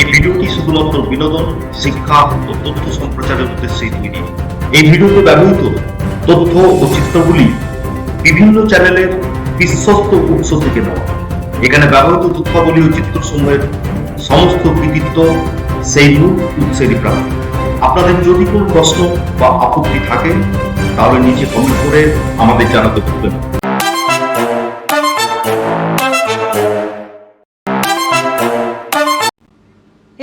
এই ভিডিওটি শুধুমাত্র বিনোদন, শিক্ষা ও তথ্য সম্প্রচারের উদ্দেশ্যে তৈরি এই ভিডিওতে ব্যবহৃত তথ্য ও চিত্রগুলি বিভিন্ন চ্যানেলের বিশ্বস্ত উৎস থেকে নেওয়া। এখানে ব্যবহৃত তথ্যাবলী ও চিত্রসমূহের সমস্ত কৃতিত্ব সেই মূল উৎসেরই প্রাপ্ত আপনাদের যদি কোনো প্রশ্ন বা আপত্তি থাকে, তাহলে নিচে কমেন্ট করে আমাদের জানাতে ভুলবেন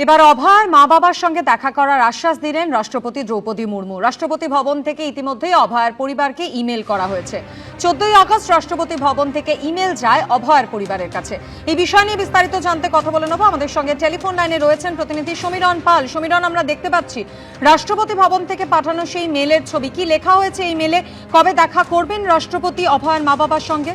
এবার অভয় মা বাবার সঙ্গে দেখা করার আশ্বাস দিলেন রাষ্ট্রপতি দ্রৌপদী মুর্মু। রাষ্ট্রপতি ভবন থেকে ইতিমধ্যেই অভয়ের পরিবারকে ইমেল করা হয়েছে। চোদ্দই আগস্ট রাষ্ট্রপতি ভবন থেকে ইমেল যায় অভয়ের পরিবারের কাছে। এই বিষয় নিয়ে বিস্তারিত জানতে কথা বলে নেব। আমাদের সঙ্গে টেলিফোন লাইনে রয়েছেন প্রতিনিধি সমীরণ পাল। সমীরণ, আমরা দেখতে পাচ্ছি, রাষ্ট্রপতি ভবন থেকে পাঠানো সেই মেলের ছবি। কি লেখা হয়েছে এই মেলে? কবে দেখা করবেন রাষ্ট্রপতি অভয়ের মা বাবার সঙ্গে?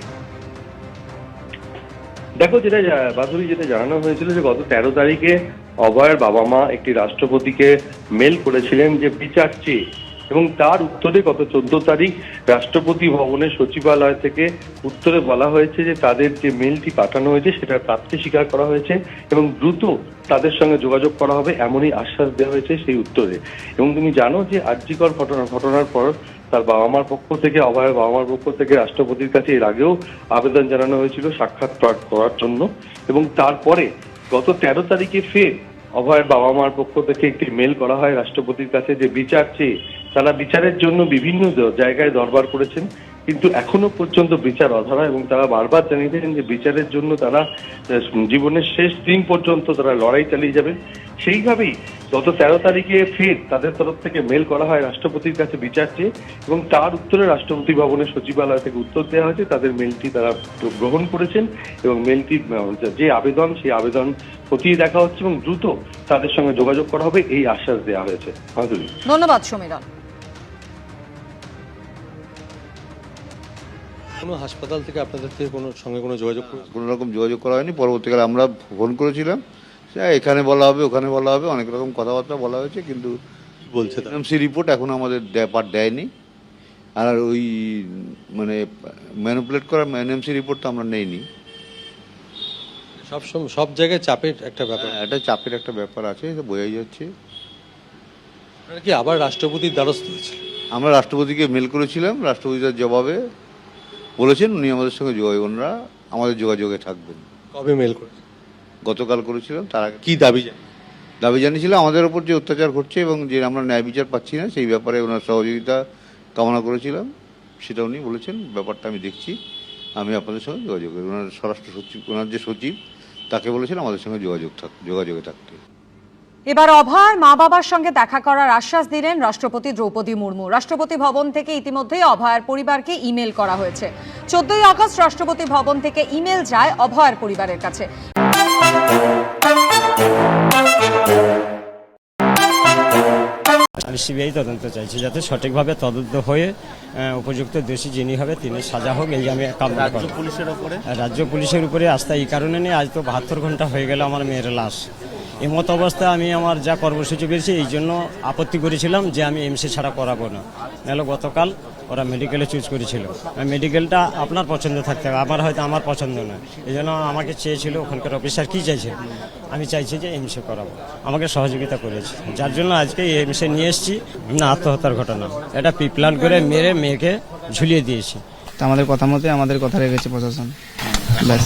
দেখো, যেটা বাধুরী যেটা জানানো হয়েছিল যে গত তেরো তারিখে অভয়ের বাবা মা একটি রাষ্ট্রপতিকে মেল করেছিলেন যে বিচার চেয়ে এবং তার উত্তরে গত চোদ্দ তারিখ রাষ্ট্রপতি ভবনের সচিবালয় থেকে উত্তরে বলা হয়েছে যে তাদের যে মেলটি পাঠানো হয়েছে সেটা প্রাপ্তি স্বীকার করা হয়েছে এবং দ্রুত তাদের সঙ্গে যোগাযোগ করা হবে এমনই আশ্বাস দেওয়া হয়েছে সেই উত্তরে। এবং তুমি জানো যে আর্যিকর ঘটনা, ঘটনার পর তার বাবা মার পক্ষ থেকে, অভয়ের বাবা মার পক্ষ থেকে রাষ্ট্রপতির কাছে এর আগেও আবেদন জানানো হয়েছিল সাক্ষাৎ করার জন্য এবং তারপরে গত তেরো তারিখে ফের অভয়ের বাবা মার পক্ষ থেকে একটি মেল করা হয় রাষ্ট্রপতির কাছে যে বিচার চেয়ে তারা বিচারের জন্য বিভিন্ন জায়গায় দরবার করেছেন। কিন্তু এখনও পর্যন্ত বিচার অধরা এবং তারা বারবার জানিয়েছেন যে বিচারের জন্য তারা জীবনের শেষ দিন পর্যন্ত তারা লড়াই চালিয়ে যাবেন সেইভাবেই গত তেরো তারিখে ফের তাদের তরফ থেকে মেল করা হয় রাষ্ট্রপতির কাছে বিচার চেয়ে এবং তার উত্তরে রাষ্ট্রপতি ভবনের সচিবালয় থেকে উত্তর দেওয়া হয়েছে। তাদের মেলটি তারা গ্রহণ করেছেন এবং মেলটি যে আবেদন, সেই আবেদন খতিয়ে দেখা হচ্ছে এবং দ্রুত তাদের সঙ্গে যোগাযোগ করা হবে, এই আশ্বাস দেওয়া হয়েছে। ধন্যবাদ, সমীরণ। কোনো হাসপাতাল থেকে আপনাদের থেকে কোনো সঙ্গে কোনো যোগাযোগ কোনো রকম যোগাযোগ করা হয়নি। পরবর্তীকালে আমরা ফোন করেছিলাম। সে এখানে বলা হবে ওখানে বলা হবে। অনেক রকম কথাবার্তা বলা হয়েছে কিন্তু বলছে? এমসি রিপোর্ট এখনও আমাদের পার দেয়নি। আর ওই মানে ম্যানুপুলেট করা এনএমসি রিপোর্ট তো আমরা নেইনি। সব সব জায়গায় চাপের একটা ব্যাপার। এটা চাপের একটা ব্যাপার আছে এটা বোঝাই যাচ্ছে। কি আবার রাষ্ট্রপতির দ্বারস্থ হয়েছে আমরা রাষ্ট্রপতিকে মেল করেছিলাম রাষ্ট্রপতি তার জবাবে। বলেছেন উনি আমাদের সঙ্গে যোগাযোগ ওনারা আমাদের যোগাযোগে থাকবেন। কবে মেল করেছে গতকাল করেছিলাম তার আগে। কি দাবি দাবি জানিয়েছিল আমাদের ওপর যে অত্যাচার ঘটছে এবং যে আমরা ন্যায় বিচার পাচ্ছি না সেই ব্যাপারে ওনার সহযোগিতা কামনা করেছিলাম। সেটা উনি বলেছেন ব্যাপারটা আমি দেখছি আমি আপনাদের সঙ্গে যোগাযোগ করি। ওনার স্বরাষ্ট্র সচিব ওনার যে সচিব তাকে বলেছেন আমাদের সঙ্গে যোগাযোগ থাক যোগাযোগে থাকতে। এবার অভয় মা বাবার সঙ্গে দেখা করার আশ্বাস দিলেন রাষ্ট্রপতি দ্রৌপদী মুর্মু। রাষ্ট্রপতি ভবন থেকে ইতিমধ্যেই অভয়ের পরিবারকে ইমেল করা হয়েছে। চোদ্দই আগস্ট রাষ্ট্রপতি ভবন থেকে ইমেল যায় অভয়ের পরিবারের কাছে। আমি সিবিআই তদন্ত চাইছি যাতে সঠিকভাবে তদন্ত হয়ে উপযুক্ত দোষী যিনি হবে তিনি সাজা হোক এই আমি রাজ্য পুলিশের উপরে? রাজ্য পুলিশের উপরে আস্থা এই কারণে নেই আজ তো বাহাত্তর ঘণ্টা হয়ে গেল আমার মেয়ের লাশ। এমত অবস্থায় আমি আমার যা কর্মসূচি পেয়েছি, এই জন্য আপত্তি করেছিলাম যে আমি এমসি ছাড়া করাবো না। নাহলে গতকাল ওরা মেডিকেলে চুজ করেছিল। মেডিকেলটা আপনার পছন্দ থাকতে হবে, আমার হয়তো আমার পছন্দ নয় এই জন্য আমাকে চেয়েছিল ওখানকার অফিসার কি চাইছে? আমি চাইছি যে এমসে করাবো। আমাকে সহযোগিতা করেছে। যার জন্য আজকে এই এমসে নিয়ে এসেছি না আত্মহত্যার ঘটনা। এটা পিপলান করে মেরে মেয়েকে ঝুলিয়ে দিয়েছি। আমাদের কথা মতে আমাদের কথা রেখেছে প্রশাসন। ব্যাস।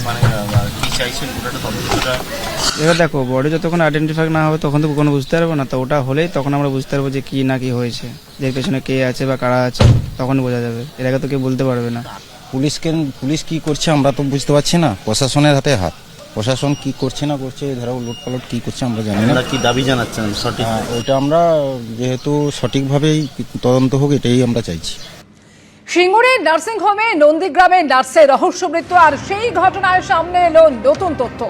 এবার দেখো বডি যতক্ষণ আইডেন্টিফাই না হবে তখন তো কোনো বুঝতে পারব না। তো ওটা হলেই তখন আমরা বুঝতে পারব যে কি না কি হয়েছে। যে পেছনে কে আছে বা কারা আছে তখন বোঝা যাবে। এর আগে তো কেউ বলতে পারবে না। পুলিশকে পুলিশ কি করছে আমরা তো বুঝতে পারছি না। প্রশাসনের হাতে হাত। প্রশাসন কি করছে না করছে ধরো লুটপালট কি করছে আমরা জানি না। কি দাবি জানাচ্ছেন সঠিক? হ্যাঁ, ওইটা আমরা যেহেতু সঠিকভাবেই তদন্ত হোক এটাই আমরা চাইছি। সিঙ্গুরের নার্সিং হোমে নন্দীগ্রামের নার্সের রহস্য মৃত্যু আর সেই ঘটনায় সামনে এলো নতুন তথ্য।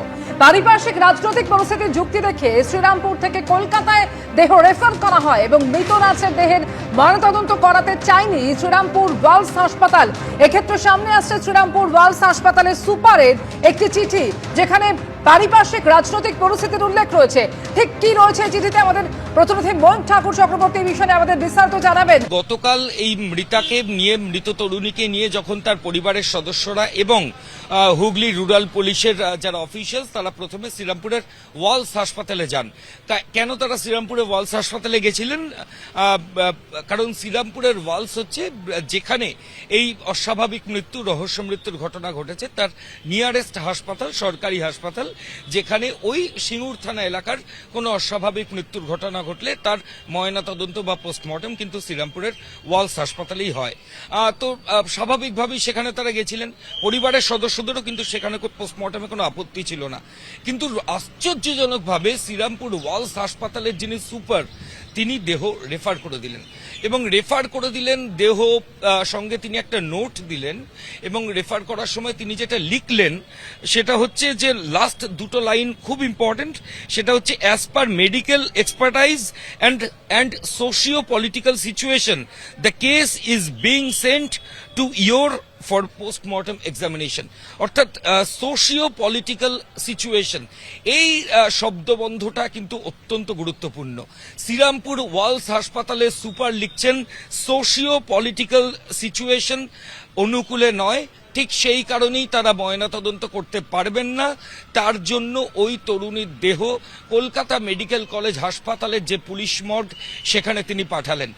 পারিপার্শ্বিক রাজনৈতিক পরিস্থিতির যুক্তি রেখে শ্রীরামপুর থেকে কলকাতায় দেহ রেফার করা হয় এবং মৃত নার্সের দেহের ময়নাতদন্ত করাতে চায়নি শ্রীরামপুর ওয়ালস হাসপাতাল। এক্ষেত্রে সামনে আসছে শ্রীরামপুর ওয়ালস হাসপাতালের সুপারের একটি চিঠি, যেখানে পারিপার্শ্বিক রাজনৈতিক পরিস্থিতির উল্লেখ রয়েছে। ঠিক কি রয়েছে চিঠিতে আমাদের প্রতিনিধি ময়ূক ঠাকুর চক্রবর্তী বিষয়ে আমাদের বিস্তারিত জানাবেন। গতকাল এই মৃতাকে নিয়ে, মৃত তরুণীকে নিয়ে যখন তার পরিবারের সদস্যরা এবং হুগলি রুরাল পুলিশের যারা অফিসিয়ালস তারা প্রথমে শ্রীরামপুরের ওয়ালস হাসপাতালে যান। কেন তারা শ্রীরামপুরের ওয়ালস হাসপাতালে গেছিলেন? কারণ শ্রীরামপুরের ওয়ালস হচ্ছে, যেখানে এই অস্বাভাবিক মৃত্যু, রহস্য মৃত্যুর ঘটনা ঘটেছে, তার নিয়ারেস্ট হাসপাতাল, সরকারি হাসপাতাল যেখানে ওই সিঙ্গুর থানা এলাকার কোনো অস্বাভাবিক মৃত্যুর ঘটনা ঘটলে তার ময়না তদন্ত বা পোস্টমর্টম কিন্তু শ্রীরামপুরের ওয়ালস হাসপাতালেই হয়। তো স্বাভাবিকভাবেই সেখানে তারা গেছিলেন। পরিবারের সদস্যদেরও কিন্তু সেখানে পোস্টমর্টমে কোনো আপত্তি ছিল না। কিন্তু আশ্চর্যজনকভাবে শ্রীরামপুর ওয়ালস হাসপাতালের যিনি সুপার তিনি দেহ রেফার করে দিলেন। এবং রেফার করে দিলেন দেহ সঙ্গে তিনি একটা নোট দিলেন এবং রেফার করার সময় তিনি যেটা লিখলেন সেটা হচ্ছে যে লাস্ট দুটো লাইন খুব ইম্পর্টেন্ট সেটা হচ্ছে as per medical expertise and and socio political situation the case is being sent to your for postmortem examination অর্থাৎ সোশিও পলিটিক্যাল সিচুয়েশন এই শব্দবন্ধটা কিন্তু অত্যন্ত গুরুত্বপূর্ণ। শ্রীরামপুর ওয়ালস হাসপাতালে সুপার লিখছেন সোশিও পলিটিক্যাল সিচুয়েশন অনুকূলে নয়, ঠিক সেই কারণেই তারা ময়নাতদন্ত করতে পারবেন না। তার জন্য ওই তরুণীর দেহ কলকাতা মেডিকেল কলেজ হাসপাতালের যে পুলিশ মর্গ, সেখানে তিনি পাঠালেন।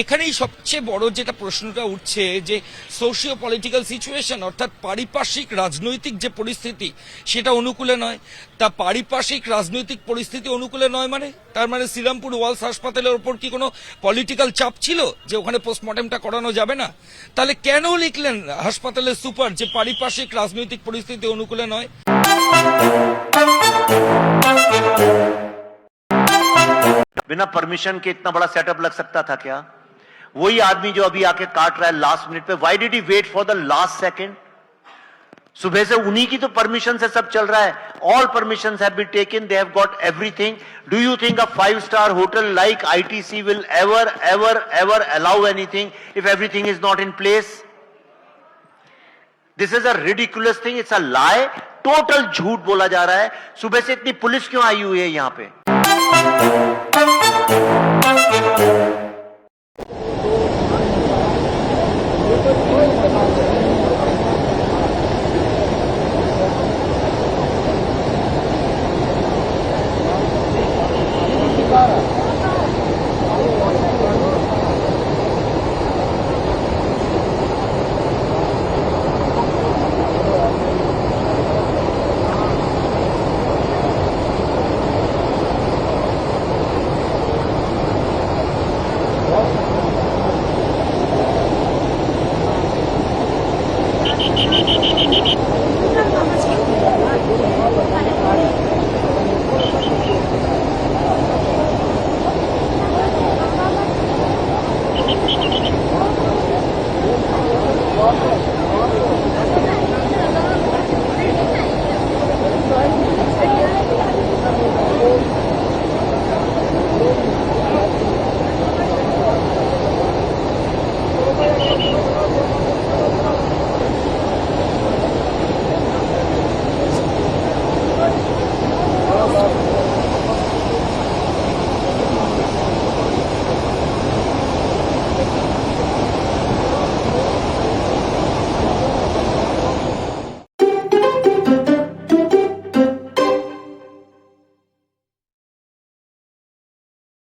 এখানেই সবচেয়ে বড় যেটা প্রশ্নটা উঠছে যে সোশিও পলিটিক্যাল সিচুয়েশন অর্থাৎ পারিপার্শ্বিক রাজনৈতিক যে পরিস্থিতি, সেটা অনুকূলে নয়। তা পারিপার্শ্বিক রাজনৈতিক পরিস্থিতি অনুকূলে নয় মানে তার মানে শ্রীরামপুর ওয়ালস হাসপাতালের ওপর কি কোনো পলিটিক্যাল চাপ ছিল যে ওখানে পোস্টমর্টমটা করানো যাবে না তাহলে কেন লিখলেন হাসপাতালের সুপার যে পারিপার্শ্বিক রাজনৈতিক পরিস্থিতি অনুকূলে নয় बिना परमिशन के इतना बड़ा सेटअप लग सकता था क्या वही आदमी जो अभी आके काट रहा है लास्ट मिनट पे why did he wait for the last second सुबह से उन्हीं की तो परमिशन से सब चल रहा है। All permission have been taken they have got everything do you think a five star hotel like ITC will ever ever ever allow anything if everything is not in place this is a ridiculous thing it's a lie total झूठ बोला जा रहा है। सुबह से इतनी police क्यों आई हुई है यहाँ पे?